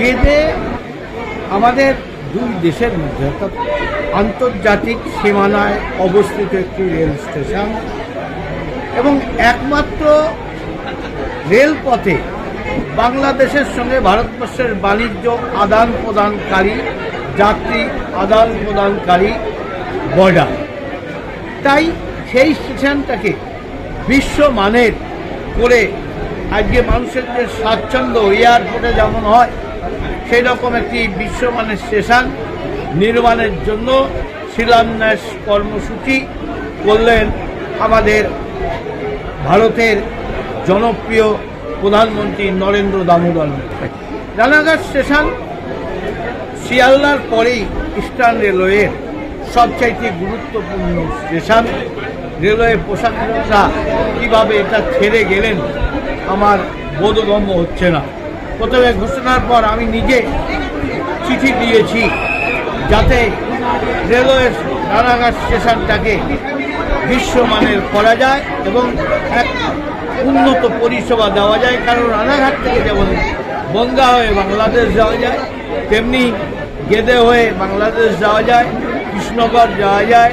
গেদে আমাদের দুই দেশের মধ্যে, অর্থাৎ আন্তর্জাতিক সীমানায় অবস্থিত একটি রেল স্টেশন এবং একমাত্র রেলপথে বাংলাদেশের সঙ্গে ভারতবর্ষের বাণিজ্য আদান প্রদানকারী যাত্রী আদান প্রদানকারী বর্ডার। তাই সেই স্টেশনটাকে বিশ্বমানের করে আজকে মানুষের যে স্বাচ্ছন্দ্য এয়ারপোর্টে যেমন হয় সেই রকম একটি বিশ্বমানের স্টেশন নির্মাণের জন্য শিলান্যাস কর্মসূচি করলেন আমাদের ভারতের জনপ্রিয় প্রধানমন্ত্রী নরেন্দ্র দামোদর মোদী। রানাঘাট স্টেশন শিয়ালদার পরেই ইস্টার্ন রেলওয়ের সবচাইতে গুরুত্বপূর্ণ স্টেশন রেলওয়ে প্রশাসনরা কীভাবে এটা ছেড়ে গেলেন, আমার বোধগম্য হচ্ছে না প্রথমে ঘোষণার পর আমি নিজে চিঠি দিয়েছি যাতে রেলওয়ে রানাঘাট স্টেশনটাকে বিশ্বমানের করা যায় এবং এক উন্নত পরিষেবা দেওয়া যায়। কারণ রানাঘাট থেকে যেমন বনগা হয়ে বাংলাদেশ যাওয়া যায়, তেমনি গেদে হয়ে বাংলাদেশ যাওয়া যায়, কৃষ্ণগড় যাওয়া যায়